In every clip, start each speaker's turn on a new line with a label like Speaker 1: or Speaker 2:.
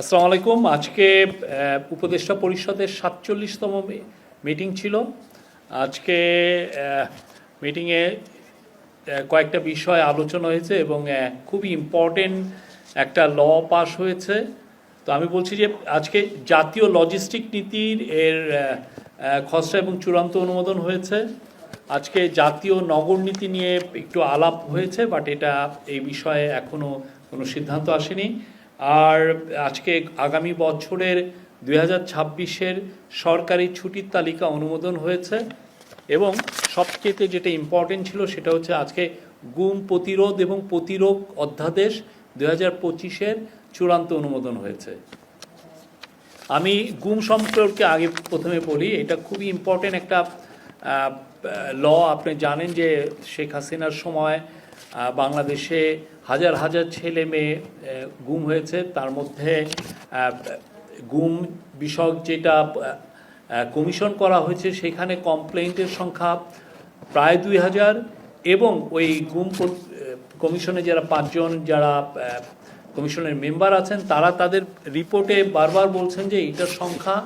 Speaker 1: আসসালামু আলাইকুম। আজকে উপদেষ্টা পরিষদের সাতচল্লিশতম মিটিং ছিল। আজকে মিটিংয়ে কয়েকটা বিষয় আলোচনা হয়েছে এবং খুবই ইম্পর্টেন্ট একটা ল পাস হয়েছে। তো আমি বলছি যে, আজকে জাতীয় লজিস্টিক নীতির এর খসড়া এবং চূড়ান্ত অনুমোদন হয়েছে। আজকে জাতীয় নগর নীতি নিয়ে একটু আলাপ হয়েছে বাট এটা এই বিষয়ে এখনও কোনো সিদ্ধান্ত আসেনি। আর আজকে আগামী বছরের দুই হাজার ছাব্বিশের সরকারি ছুটির তালিকা অনুমোদন হয়েছে এবং সবচেয়ে যেটা ইম্পর্টেন্ট ছিল সেটা হচ্ছে আজকে গুম প্রতিরোধ এবং প্রতিরোধ অধ্যাদেশ দু হাজার পঁচিশের চূড়ান্ত অনুমোদন হয়েছে। আমি গুম সম্পর্কে আগে প্রথমে বলি, এটা খুবই ইম্পর্টেন্ট একটা ল আপনি জানেন যে শেখ হাসিনার সময় বাংলাদেশে হাজার হাজার ছেলে মেয়ে গুম হয়েছে। তার মধ্যে গুম বিষয়ক যেটা কমিশন করা হয়েছে, সেখানে কমপ্লেন্টের সংখ্যা প্রায় দুই হাজার এবং ওই গুম কমিশনে যারা পাঁচজন, যারা কমিশনের মেম্বার আছেন, তারা তাদের রিপোর্টে বারবার বলছেন যে এটার সংখ্যা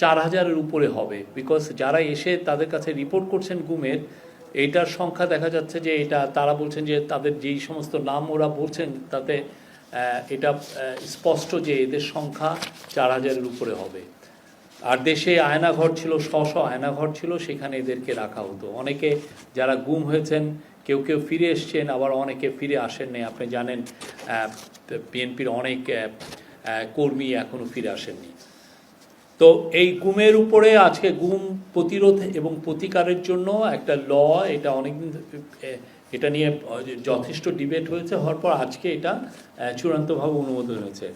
Speaker 1: চার হাজারের উপরে হবে। বিকজ যারা এসে তাদের কাছে রিপোর্ট করছেন গুমের এইটার সংখ্যা দেখা যাচ্ছে যে এটা, তারা বলছেন যে তাদের যেই সমস্ত নাম ওরা বলছেন, তাতে এটা স্পষ্ট যে এদের সংখ্যা চার হাজারের উপরে হবে। আর দেশে আয়নাঘর ছিল, শ শ আয়নাঘর ছিল, সেখানে এদেরকে রাখা হতো। অনেকে যারা গুম হয়েছেন, কেউ কেউ ফিরে এসছেন, আবার অনেকে ফিরে আসেননি। আপনি জানেন বিএনপির অনেক কর্মী এখনও ফিরে আসেননি। তো এই গুমের উপরে আজকে গুম প্রতিরোধ এবং প্রতিকারের জন্য একটা ল, এটা অনেকদিন এটা নিয়ে যথেষ্ট ডিবেট হয়েছে, হওয়ার পর আজকে এটা চূড়ান্তভাবে অনুমোদন হয়েছে।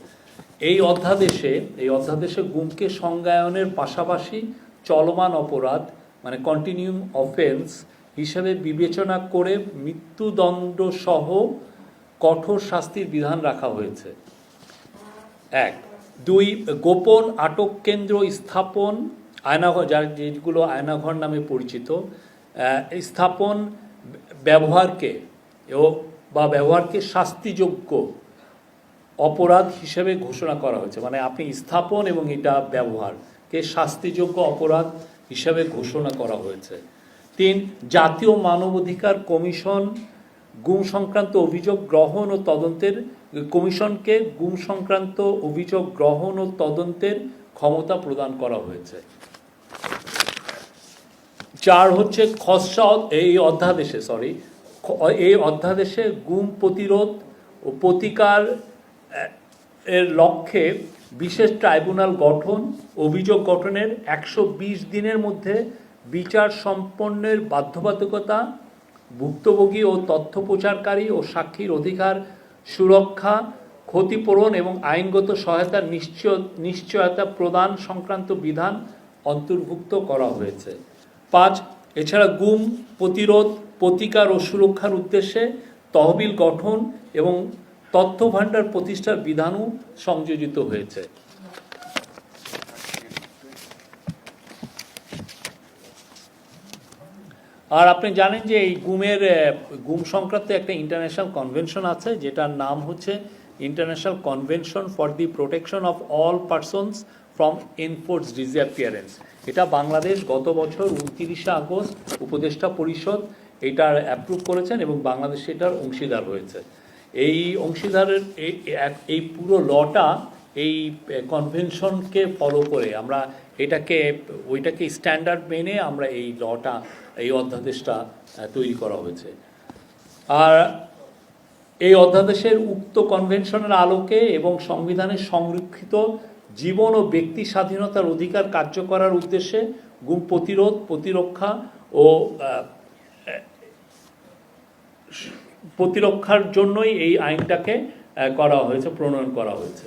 Speaker 1: এই অধ্যাদেশে এই অধ্যাদেশে গুমকে সংজ্ঞায়নের পাশাপাশি চলমান অপরাধ মানে কন্টিনিউম অফেন্স হিসাবে বিবেচনা করে মৃত্যুদণ্ড সহ কঠোর শাস্তির বিধান রাখা হয়েছে। এক দুই, গোপন আটক কেন্দ্র স্থাপন, আয়নাঘর যার যেগুলো আয়নাঘর নামে পরিচিত স্থাপন ব্যবহারকে ও বা ব্যবহারকে শাস্তিযোগ্য অপরাধ হিসেবে ঘোষণা করা হয়েছে। মানে আপনি স্থাপন এবং এটা ব্যবহারকে শাস্তিযোগ্য অপরাধ হিসাবে ঘোষণা করা হয়েছে। তিন, জাতীয় মানবাধিকার কমিশন, গুম সংক্রান্ত অভিযোগ গ্রহণ ও তদন্তের কমিশনকে গুম সংক্রান্ত অভিযোগ গ্রহণ ও তদন্তের ক্ষমতা প্রদান করা হয়েছে। চার হচ্ছে খসড়া এই অধ্যাদেশে সরি এই অধ্যাদেশে গুম প্রতিরোধ ও প্রতিকার এর লক্ষ্যে বিশেষ ট্রাইব্যুনাল গঠন, অভিযোগ গঠনের একশো বিশ দিনের মধ্যে বিচার সম্পন্নের বাধ্যবাধকতা, ভুক্তভোগী ও তথ্য প্রচারকারী ও সাক্ষীর অধিকার সুরক্ষা, ক্ষতিপূরণ এবং আইনগত সহায়তার নিশ্চয়, নিশ্চয়তা প্রদান সংক্রান্ত বিধান অন্তর্ভুক্ত করা হয়েছে। পাঁচ, এছাড়া গুম, প্রতিরোধ, প্রতিকার ও সুরক্ষার উদ্দেশ্যে তহবিল গঠন এবং তথ্য ভাণ্ডার প্রতিষ্ঠার বিধানও সংযোজিত হয়েছে। আর আপনি জানেন যে এই গুমের গুম সংক্রান্ত একটা ইন্টারন্যাশনাল কনভেনশন আছে, যেটার নাম হচ্ছে international convention for the protection of all persons from enforce disappearance এটা বাংলাদেশ গত বছর উনতিরিশে আগস্ট উপদেষ্টা পরিষদ এটার অ্যাপ্রুভ করেছেন এবং বাংলাদেশ এটার অংশীদার হয়েছে। এই অংশীদারের, এই- পুরো লটা এই কনভেনশনকে ফলো করে আমরা এটাকে, ওইটাকে স্ট্যান্ডার্ড মেনে আমরা এই লটা এই অধ্যাদেশটা তৈরি করা হয়েছে। আর এই অধ্যাদেশের উক্ত কনভেনশনের আলোকে এবং সংবিধানের সংরক্ষিত জীবন ও ব্যক্তি স্বাধীনতার অধিকার কার্য করার উদ্দেশ্যে গুম প্রতিরোধ, প্রতিরক্ষা ও প্রতিরক্ষার জন্যই এই আইনটাকে করা হয়েছে, প্রণয়ন করা হয়েছে।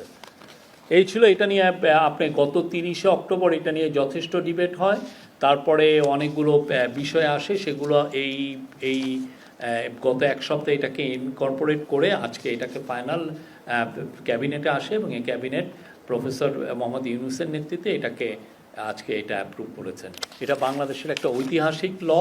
Speaker 1: এই ছিল এটা নিয়ে আপনি গত তিরিশে অক্টোবর এটা নিয়ে যথেষ্ট ডিবেট হয়। তারপরে অনেকগুলো বিষয় আসে, সেগুলো এই এই গত এক সপ্তাহে এটাকে ইনকর্পোরেট করে আজকে এটাকে ফাইনাল ক্যাবিনেটে আসে এবং এই ক্যাবিনেট প্রফেসর মোহাম্মদ ইউনুসের নেতৃত্বে এটাকে আজকে এটা অ্যাপ্রুভ করেছেন। এটা বাংলাদেশের একটা ঐতিহাসিক ল।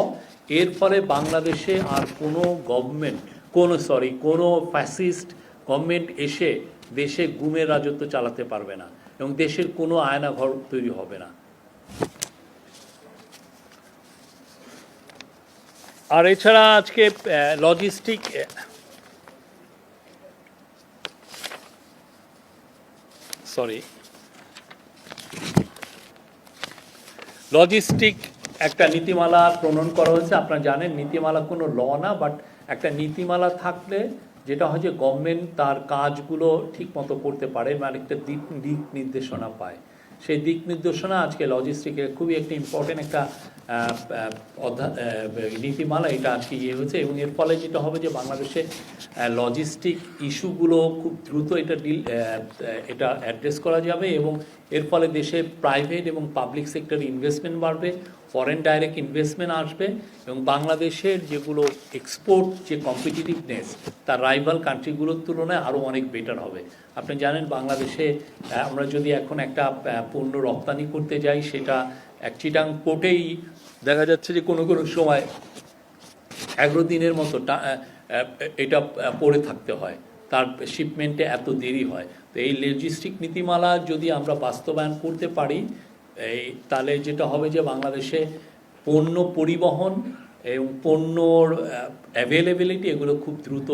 Speaker 1: এর ফলে বাংলাদেশে আর কোনো গভর্নমেন্ট কোনো সরি কোনো ফ্যাসিস্ট গভর্নমেন্ট এসে দেশে গুমের রাজত্ব চালাতে পারবে না এবং দেশের কোনো আয়না ঘর তৈরি হবে না। আর এছাড়া আজকে লজিস্টিক সরি লজিস্টিক একটা নীতিমালা প্রণয়ন করা হয়েছে। আপনারা জানেন নীতিমালা কোনো ল না বাট একটা নীতিমালা থাকলে যেটা হয় যে গভর্নমেন্ট তার কাজগুলো ঠিক মতো করতে পারে মানে একটা দিক দিক নির্দেশনা পায়। সেই দিক নির্দেশনা আজকে লজিস্টিকের খুবই একটা ইম্পর্টেন্ট একটা নীতিমালা এটা আজকে ইয়ে হয়েছে এবং এর ফলে যেটা হবে যে বাংলাদেশে লজিস্টিক ইস্যুগুলো খুব দ্রুত এটা ডিল এটা অ্যাড্রেস করা যাবে এবং এর ফলে দেশে প্রাইভেট এবং পাবলিক সেক্টর ইনভেস্টমেন্ট বাড়বে। ফরেন ডাইরেক্ট ইনভেস্টমেন্ট আসবে এবং বাংলাদেশের যেগুলো এক্সপোর্ট যে কম্পিটিটিভনেস তার রাইভাল কান্ট্রিগুলোর তুলনায় আরও অনেক বেটার হবে। আপনি জানেন বাংলাদেশে আমরা যদি এখন একটা পণ্য রপ্তানি করতে যাই, সেটা এক চিটাং পোর্টেই দেখা যাচ্ছে যে কোনো কোনো সময় এগারো দিনের মতো এটা পড়ে থাকতে হয়। তার শিপমেন্টে এত দেরি হয়। তো এই লজিস্টিক নীতিমালা যদি আমরা বাস্তবায়ন করতে পারি এই তাহলে যেটা হবে যে বাংলাদেশে পণ্য পরিবহন এবং পণ্যর অ্যাভেলেবিলিটি এগুলো খুব দ্রুত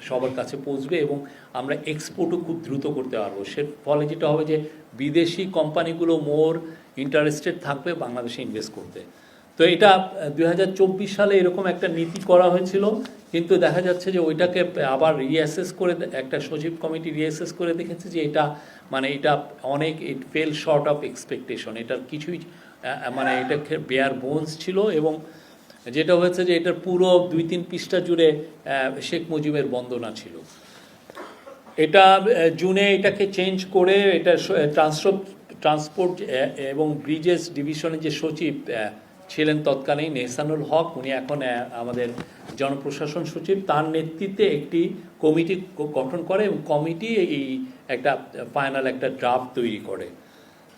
Speaker 1: সবার কাছে পৌঁছবে এবং আমরা এক্সপোর্টও খুব দ্রুত করতে পারব। সে ফলে যেটা হবে যে বিদেশি কোম্পানিগুলো মোর ইন্টারেস্টেড থাকবে বাংলাদেশে ইনভেস্ট করতে। তো এটা দুই হাজার চব্বিশ সালে এরকম একটা নীতি করা হয়েছিল, কিন্তু দেখা যাচ্ছে যে ওইটাকে আবার রিঅ্যাসেস করে একটা সচিব কমিটি রিঅ্যাসেস করে দেখেছে যে এটা মানে এটা অনেক it fell short of expectation এটার কিছুই মানে এটা বেয়ার বোনস ছিল এবং যেটা হয়েছে যে এটার পুরো দুই তিন পৃষ্ঠা জুড়ে শেখ মুজিবের বন্দনা ছিল। এটা জুনে এটাকে চেঞ্জ করে এটা ট্রান্সপোর্ট ট্রান্সপোর্ট এবং ব্রিজেস ডিভিশনের যে সচিব ছিলেন তৎকালীন এহসানুল হক। উনি এখন আমাদের জনপ্রশাসন সচিব। তার নেতৃত্বে একটি কমিটি গঠন করে এবং কমিটি এই একটা ফাইনাল একটা ড্রাফট তৈরি করে।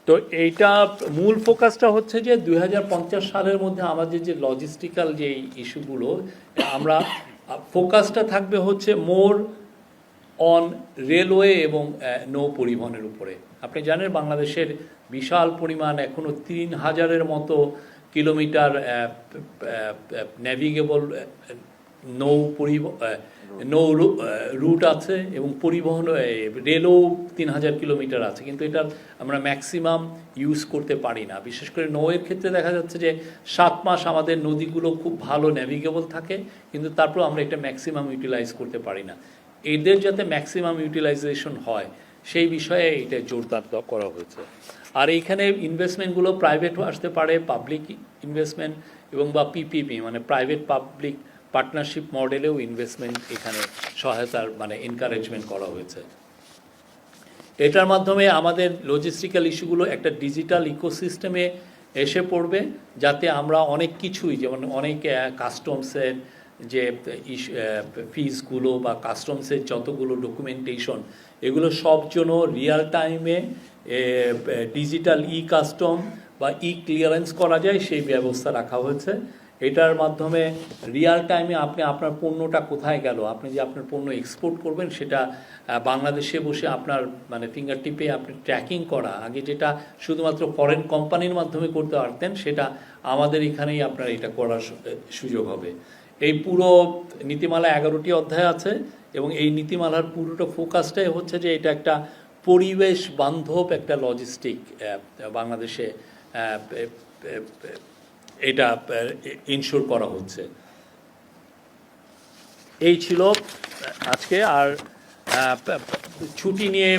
Speaker 1: তো এইটা মূল ফোকাসটা হচ্ছে যে দু হাজার পঞ্চাশ সালের মধ্যে আমাদের যে লজিস্টিক্যাল যে ইস্যুগুলো আমরা ফোকাসটা থাকবে হচ্ছে মোর অন রেলওয়ে এবং নৌ পরিবহনের উপরে। আপনি জানেন বাংলাদেশের বিশাল পরিমাণ এখনও তিন হাজারের মতো কিলোমিটার ন্যাভিগেবল নৌ পরিবহন নৌ রুট আছে এবং পরিবহন রেলও তিন হাজার কিলোমিটার আছে। কিন্তু এটা আমরা ম্যাক্সিমাম ইউজ করতে পারি না। বিশেষ করে নৌয়ের ক্ষেত্রে দেখা যাচ্ছে যে সাত মাস আমাদের নদীগুলো খুব ভালো ন্যাভিগেবল থাকে, কিন্তু তারপর আমরা এটা ম্যাক্সিমাম ইউটিলাইজ করতে পারি না। এদের যাতে ম্যাক্সিমাম ইউটিলাইজেশন হয়, সেই বিষয়ে এটা জোরদার করা হয়েছে। আর এইখানে ইনভেস্টমেন্টগুলো প্রাইভেটও আসতে পারে পাবলিক ইনভেস্টমেন্ট এবং বা পিপিপি মানে প্রাইভেট পাবলিক পার্টনারশিপ মডেলেও ইনভেস্টমেন্ট এখানে সহায়তার মানে এনকারেজমেন্ট করা হয়েছে। এটার মাধ্যমে আমাদের লজিস্টিক্যাল ইস্যুগুলো একটা ডিজিটাল ইকোসিস্টেমে এসে পড়বে, যাতে আমরা অনেক কিছুই, যেমন অনেক কাস্টমসের যে ফিসগুলো বা কাস্টমসের যতগুলো ডকুমেন্টেশন, এগুলো সব জন্য রিয়াল টাইমে ডিজিটাল ই কাস্টম বা ই ক্লিয়ারেন্স করা যায়, সেই ব্যবস্থা রাখা হয়েছে। এটার মাধ্যমে রিয়াল টাইমে আপনি আপনার পণ্যটা কোথায় গেল, আপনি যে আপনার পণ্য এক্সপোর্ট করবেন, সেটা বাংলাদেশে বসে আপনার মানে ফিঙ্গার টিপে আপনি ট্র্যাকিং করা, আগে যেটা শুধুমাত্র ফরেন কোম্পানির মাধ্যমে করতে পারতেন, সেটা আমাদের এখানেই আপনার এটা করার সুযোগ হবে। এই পুরো নীতিমালা এগারোটি অধ্যায় আছে এবং এই নীতিমালার পুরোটা ফোকাসটাই হচ্ছে যে এটা একটা পরিবেশ বান্ধব একটা লজিস্টিক বাংলাদেশে এটা ইনশোর করা হচ্ছে। এই ছিল আজকে আর ছুটি নিয়ে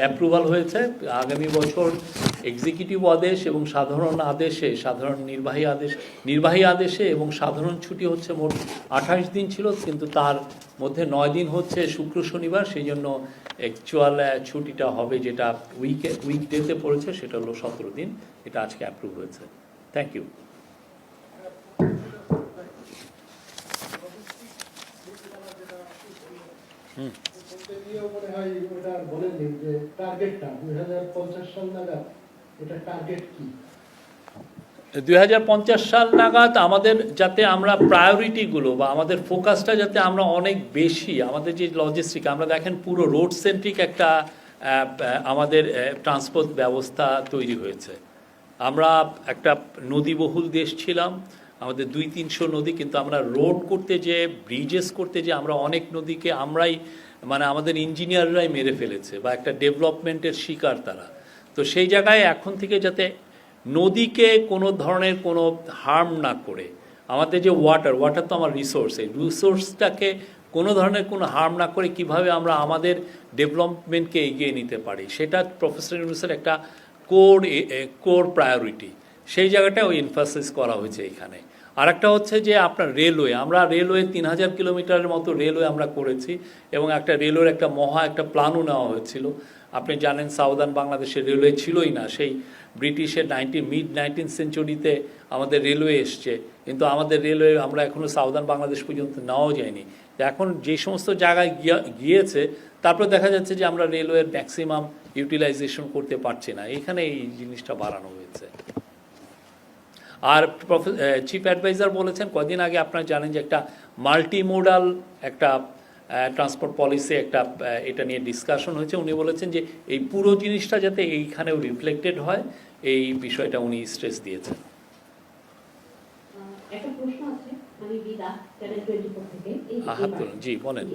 Speaker 1: অ্যাপ্রুভাল হয়েছে। আগামী বছর এক্সিকিউটিভ আদেশ এবং সাধারণ আদেশে সাধারণ নির্বাহী আদেশ নির্বাহী আদেশে এবং সাধারণ ছুটি হচ্ছে মোট আঠাশ দিন ছিল কিন্তু তার মধ্যে নয় দিন হচ্ছে শুক্র শনিবার সেই জন্য অ্যাকচুয়াল ছুটিটা হবে যেটা উইকে উইকডেতে পড়েছে সেটা হলো সতেরো দিন এটা আজকে অ্যাপ্রুভ হয়েছে। থ্যাংক ইউ
Speaker 2: মনে হয় আর বলেননি যে টার্গেটটা দুই হাজার পঞ্চাশ সাল নাগাদ। এটা টার্গেট কি?
Speaker 1: দুই হাজার পঞ্চাশ সাল নাগাদ আমাদের যাতে আমরা প্রায়োরিটিগুলো বা আমাদের ফোকাসটা যাতে আমরা অনেক বেশি, আমাদের যে লজিস্টিক আমরা দেখেন পুরো রোড সেন্ট্রিক একটা আমাদের ট্রান্সপোর্ট ব্যবস্থা তৈরি হয়েছে। আমরা একটা নদীবহুল দেশ ছিলাম, আমাদের দুই তিনশো নদী, কিন্তু আমরা রোড করতে যে ব্রিজেস করতে যে, আমরা অনেক নদীকে আমরাই মানে আমাদের ইঞ্জিনিয়াররাই মেরে ফেলেছে বা একটা ডেভেলপমেন্টের শিকার তারা। তো সেই জায়গায় এখন থেকে যাতে নদীকে কোনো ধরনের কোনো হার্ম না করে, আমাদের যে ওয়াটার ওয়াটার তো আমার রিসোর্স এই রিসোর্সটাকে কোনো ধরনের কোনো হার্ম না করে কীভাবে আমরা আমাদের ডেভেলপমেন্টকে এগিয়ে নিতে পারি, সেটা প্রফেসর ইউনুসের একটা কোর কোর প্রায়োরিটি সেই জায়গাটা ওই ইনফাসিস করা হয়েছে এখানে। আর একটা হচ্ছে যে আপনার রেলওয়ে আমরা রেলওয়ে তিন হাজার কিলোমিটারের মতো রেলওয়ে আমরা করেছি এবং একটা রেলওয়ের একটা মহা একটা প্ল্যানও নেওয়া হয়েছিল। আপনি জানেন সাউদার্ন বাংলাদেশের রেলওয়ে ছিলই না, সেই ব্রিটিশের নাইনটি মিড নাইনটিন সেঞ্চুরিতে আমাদের রেলওয়ে এসছে। কিন্তু আমাদের রেলওয়ে আমরা এখনও সাউদার্ন বাংলাদেশ পর্যন্ত নেওয়াও যায়নি এখন যে সমস্ত জায়গায় গিয়া- গিয়েছে, তারপর দেখা যাচ্ছে যে আমরা রেলওয়ের ম্যাক্সিমাম ইউটিলাইজেশন করতে পারছি না। এখানে এই জিনিসটা বাড়ানো হয়েছে। আর চিফ অ্যাডভাইজার বলেছেন, কদিন আগে আপনারা জানেন যে একটা মাল্টিমোডাল একটা ট্রান্সপোর্ট পলিসি একটা এটা নিয়ে ডিসকাশন হয়েছে। উনি বলেছেন যে এই পুরো জিনিসটা যাতে এইখানেও রিফ্লেক্টেড হয় এই বিষয়টা উনি স্ট্রেস দিয়েছেন।
Speaker 3: আহ, একটা প্রশ্ন আছে আমি বিদা চ্যানেল টোয়েন্টি ফোর থেকে। এই
Speaker 1: হাত তুলুন জি বলেন।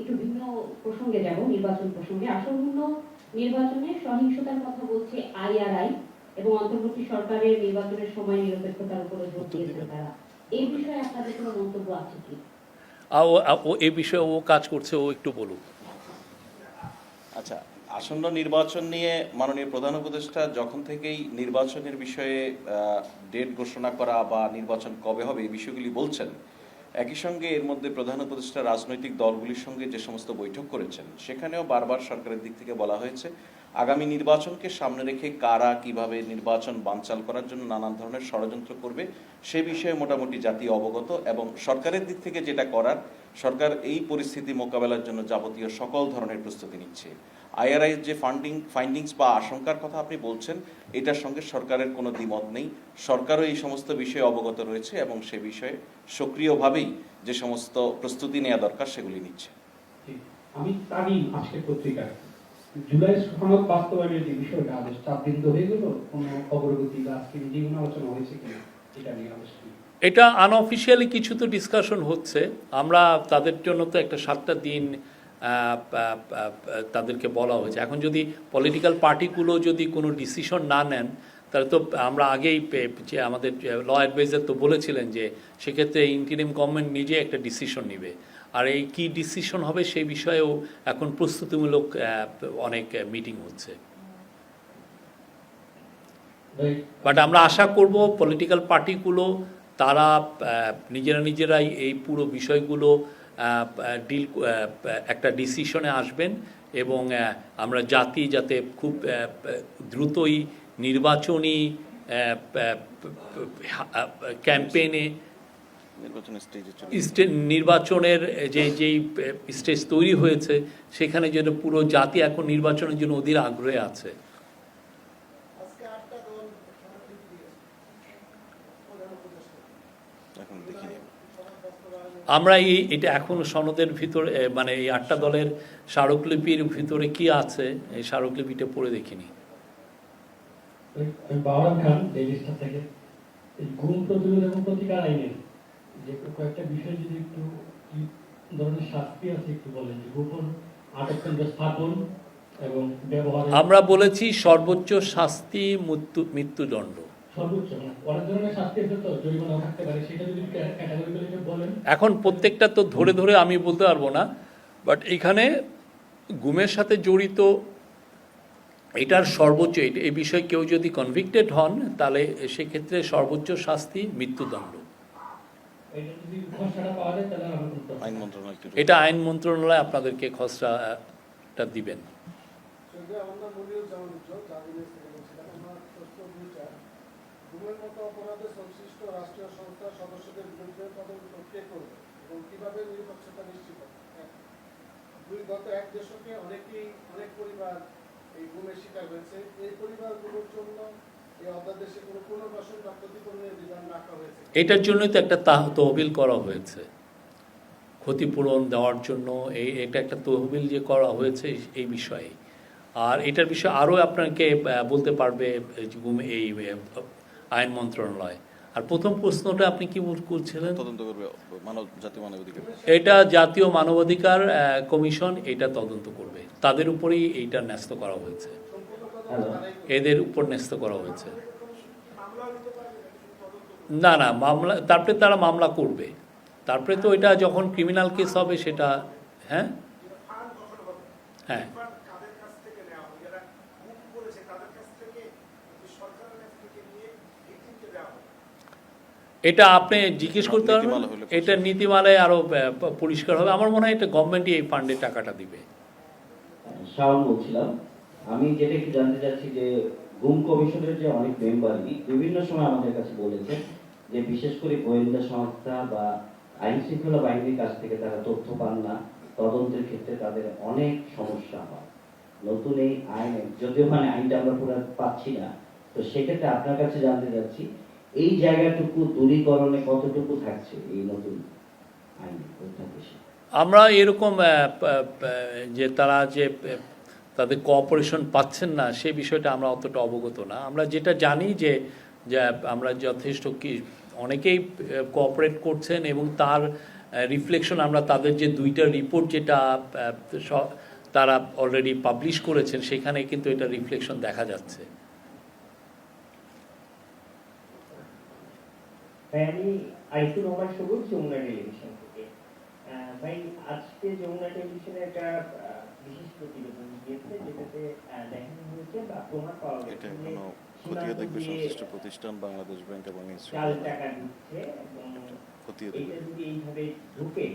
Speaker 3: একটু ভিন্ন প্রসঙ্গে যাব নির্বাচন প্রসঙ্গে। আসন্ন নির্বাচনে সহিংসতার কথা বলছে আইআরআই এবং অন্তর্বর্তী সরকারের নির্বাচনের সময় নিরপেক্ষতার উপরে জোর দিয়েছেন তারা। এই বিষয়ে আপনাদের কোনো মন্তব্য আছে কি?
Speaker 1: ও- এই বিষয়ে ও কাজ করছে, ও একটু বলুক।
Speaker 4: আচ্ছা আসন্ন নির্বাচন নিয়ে মাননীয় প্রধান উপদেষ্টা যখন থেকেই নির্বাচনের বিষয়ে ডেট ঘোষণা করা বা নির্বাচন কবে হবে এই বিষয়গুলি বলছেন, একই সঙ্গে এর মধ্যে প্রধান উপদেষ্টা রাজনৈতিক দলগুলির সঙ্গে যে সমস্ত বৈঠক করেছেন, সেখানেও বারবার সরকারের দিক থেকে বলা হয়েছে আগামী নির্বাচনকে সামনে রেখে কারা কীভাবে নির্বাচন বানচাল করার জন্য নানান ধরনের ষড়যন্ত্র করবে, সে বিষয়ে মোটামুটি জাতি অবগত এবং সরকারের দিক থেকে যেটা করার, সরকার এই পরিস্থিতি মোকাবেলার জন্য যাবতীয় সকল ধরনের প্রস্তুতি নিচ্ছে। আইআরআই যে ফান্ডিং, ফাইন্ডিংস বা আশঙ্কার কথা আপনি বলছেন, এটার সঙ্গে সরকারের কোনো দ্বিমত নেই। সরকারও এই সমস্ত বিষয়ে অবগত রয়েছে এবং সে বিষয়ে সক্রিয়ভাবেই যে সমস্ত প্রস্তুতি নেওয়া দরকার সেগুলি নিচ্ছে।
Speaker 5: আমি আজকের পত্রিকায়। জুলাই সনদ বাস্তবায়নের যে বিষয়টা, আদেশ তো হয়ে গেল, কোনো অগ্রগতি বা আজকে যেগুলো আলোচনা হয়েছে কিনা, এটা নিয়ে আলোচনা।
Speaker 1: এটা আনঅফিসিয়ালি কিছু তো ডিসকাশন হচ্ছে। আমরা তাদের জন্য তো একটা সাতটা দিন তাদেরকে বলা হয়েছে। এখন যদি পলিটিক্যাল পার্টিগুলো যদি কোনো ডিসিশন না নেন, তাহলে তো আমরা আগেই যে আমাদের ল অ্যাডভাইজার তো বলেছিলেন যে সেক্ষেত্রে ইন্টারিম গভর্নমেন্ট নিজে একটা ডিসিশন নেবে। আর এই কি ডিসিশন হবে সেই বিষয়েও এখন প্রস্তুতিমূলক অনেক মিটিং হচ্ছে। বাট আমরা আশা করব পলিটিক্যাল পার্টিগুলো তারা নিজেরা নিজেরাই এই পুরো বিষয়গুলো ডিল একটা ডিসিশনে আসবেন এবং আমরা জাতি যাতে খুব দ্রুতই নির্বাচনী ক্যাম্পেইনে
Speaker 4: নির্বাচনের
Speaker 1: যে যেই স্টেজ তৈরি হয়েছে সেখানে যেন পুরো জাতি এখন নির্বাচনের জন্য অধীর আগ্রহে আছে। আমরা এই এটা এখন সনদের ভিতরে মানে এই আটটা দলের স্মারকলিপির ভিতরে কি আছে এই স্মারকলিপিটা পড়ে দেখিনি।
Speaker 5: বাবরাম খান থেকে গুম প্রতিরোধ এবং প্রতিকার আইনের যে কয়েকটা বিষয় যদি একটু কি ধরনের শাস্তি আছে একটু বলেন যে গোপন আটককেন্দ্র স্থাপন এবং ব্যবহার
Speaker 1: আমরা বলেছি সর্বোচ্চ শাস্তি মৃত্যু মৃত্যুদণ্ড।
Speaker 5: মানে
Speaker 1: এখন প্রত্যেকটা তো ধরে ধরে আমি বলতে পারব না বাট এখানে গুমের সাথে জড়িত এটার সর্বোচ্চ এই বিষয়ে কেউ যদি কনভিক্টেড হন তাহলে সেক্ষেত্রে সর্বোচ্চ শাস্তি মৃত্যুদণ্ড।
Speaker 5: এটা
Speaker 4: আইন মন্ত্রণালয়
Speaker 1: এটা আইন মন্ত্রণালয় আপনাদেরকে খসড়াটা দিবেন।
Speaker 2: এক। দুই গত এক দশকে অনেকেই অনেক পরিবার এই গুমের শিকার হয়েছে। এই পরিবারগুলোর জন্য
Speaker 1: এটার জন্যই তো একটা তাহ- তহবিল করা হয়েছে। ক্ষতিপূরণ দেওয়ার জন্য এই এটা একটা তহবিল যে করা হয়েছে এই বিষয়ে। আর এটার বিষয়ে আরও আপনাকে বলতে পারবে এই আইন মন্ত্রণালয়। আর প্রথম প্রশ্নটা আপনি কি করছিলেন?
Speaker 4: তদন্ত করবে মানব জাতীয় মানবাধিকার।
Speaker 1: এটা জাতীয় মানবাধিকার আহ, কমিশন এটা তদন্ত করবে। তাদের উপরেই এইটা ন্যস্ত করা হয়েছে। এদের উপর ন্যস্ত করা হয়েছে। না না মামলা তারপরে তারা মামলা করবে। তারপরে তো এটা যখন ক্রিমিনাল কেস হবে সেটা হ্যাঁ? হ্যাঁ। এটা আপনি জিজ্ঞেস করতে পারবেন। এটা নীতিমালায় আরও পরিষ্কার হবে। আমার মনে হয় এটা গভর্নমেন্টই এই ফান্ডে টাকাটা দিবে।
Speaker 6: বলছিলাম। আমি যেটা একটু জানতে চাচ্ছি যে, গুম কমিশনের যে অনেক মেম্বারই বিভিন্ন সময় আমাদের কাছে বলেছেন যে, বিশেষ করে গোয়েন্দা সংস্থা বা আইন শৃঙ্খলা বাহিনীর কাছ থেকে তারা তথ্য পান না। তদন্তের ক্ষেত্রে তাদের অনেক সমস্যা হয়। নতুন এই আইন, যদিও মানে আইনটা আমরা পুরো পাচ্ছি না, তো সেক্ষেত্রে আপনার কাছে জানতে চাচ্ছি, এই জায়গাটুকু দূরীকরণে কতটুকু থাকছে এই নতুন আইন অধ্যাদেশে?
Speaker 1: আমরা এরকম যে তারা যে তাদের কোঅপারেশন পাচ্ছেন না সেই বিষয়টা আমরা অতটা অবগত না। আমরা যেটা জানি যে আমরা যথেষ্ট কি, অনেকেই কোঅপারেট করছেন এবং তার রিফ্লেকশন আমরা তাদের যে দুইটা রিপোর্ট যেটা তারা অলরেডি পাবলিশ করেছেন, সেখানে কিন্তু এটা রিফ্লেকশন দেখা যাচ্ছে।
Speaker 7: ভাই, আজকে যমুনা টেলিভিশনে একটা বিশেষ প্রতিবেদন
Speaker 4: এটা খতিয়ে দেখবে সংশ্লিষ্ট প্রতিষ্ঠান বাংলাদেশ ব্যাংক এবং
Speaker 7: চাল টাকা ঢুকছে এবং
Speaker 4: খতিয়ে দেখবে
Speaker 7: এইভাবে ঢুকে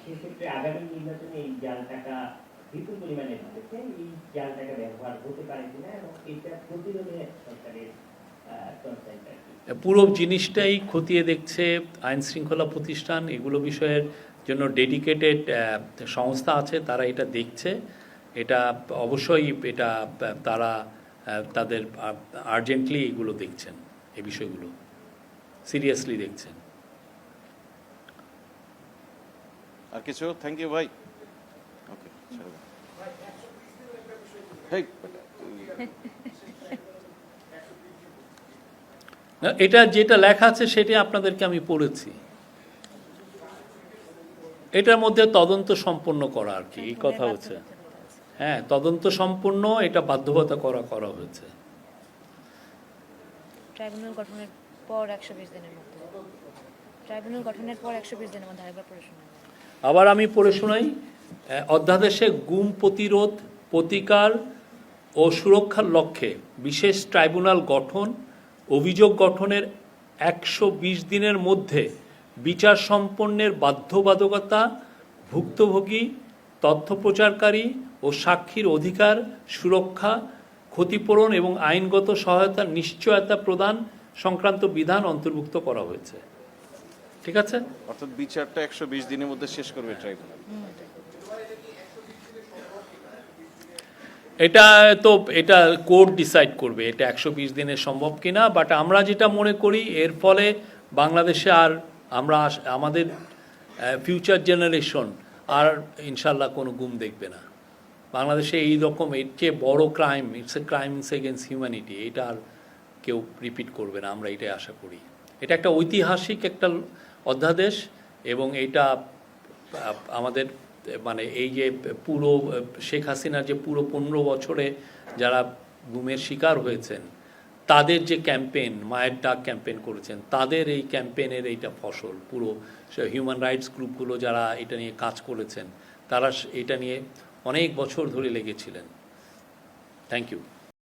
Speaker 7: সেক্ষেত্রে আগামী নির্বাচনে এই জাল টাকা বিপুল পরিমাণে ঢুকেছে। এই জাল টাকা ব্যবহার হতে পারে কিনা এবং এটা প্রতিরোধে সরকারের কনসেন্ট আর কি।
Speaker 1: পুরো জিনিসটাই খতিয়ে দেখছে আইন শৃঙ্খলা প্রতিষ্ঠান। এগুলো বিষয়ের জন্য ডেডিকেটেড সংস্থা আছে তারা এটা দেখছে। এটা অবশ্যই এটা তারা তাদের আর্জেন্টলি এগুলো দেখছেন এই বিষয়গুলো। সিরিয়াসলি দেখছেন।
Speaker 4: আর কিছু? থ্যাংক ইউ ভাই ওকে
Speaker 1: না, এটা যেটা লেখা আছে সেটা আপনাদেরকে আমি পড়েছি। এটার মধ্যে তদন্ত সম্পন্ন করা আর কি এই কথা হচ্ছে। হ্যাঁ তদন্ত সম্পূর্ণ এটা বাধ্যবতা করা করা হয়েছে।
Speaker 8: ট্রাইব্যুনাল গঠনের পর একশো বিশ দিনের মধ্যে। ট্রাইব্যুনাল গঠনের পর একশো বিশ দিনের মধ্যে আরেকবার পড়ে
Speaker 1: আবার আমি পড়ে শোনাই অধ্যাদেশে গুম প্রতিরোধ প্রতিকার ও সুরক্ষার লক্ষ্যে বিশেষ ট্রাইব্যুনাল গঠন অভিযোগ গঠনের একশো বিশ দিনের মধ্যে বিচার সম্পন্নের বাধ্যবাধকতা ভুক্তভোগী তথ্য প্রচারকারী ও সাক্ষীর অধিকার সুরক্ষা ক্ষতিপূরণ এবং আইনগত সহায়তা নিশ্চয়তা প্রদান সংক্রান্ত বিধান অন্তর্ভুক্ত করা হয়েছে। ঠিক আছে?
Speaker 4: অর্থাৎ বিচারটা একশো বিশ দিনের মধ্যে শেষ করবে ট্রাইব্যুনাল।
Speaker 1: এটা তো এটা কোর্ট ডিসাইড করবে এটা একশো বিশ দিনে সম্ভব কিনা বাট আমরা যেটা মনে করি এর ফলে বাংলাদেশে আর আমরা আমাদের ফিউচার জেনারেশন আর ইনশাল্লাহ কোনো গুম দেখবে না। বাংলাদেশে এই রকম এর চেয়ে বড় crime it's a crime against humanity এটা আর কেউ রিপিট করবে না, আমরা এটাই আশা করি। এটা একটা ঐতিহাসিক একটা অধ্যাদেশ এবং এটা আমাদের মানে এই যে পুরো, শেখ হাসিনার যে পুরো পনেরো বছরে যারা গুমের শিকার হয়েছেন, তাদের যে ক্যাম্পেন মায়ের ডাক ক্যাম্পেইন করেছেন, তাদের এই ক্যাম্পেনের এইটা ফসল, পুরো হিউম্যান রাইটস গ্রুপগুলো যারা এটা নিয়ে কাজ করেছেন, তারা এটা নিয়ে অনেক বছর ধরে লেগেছিলেন। Thank you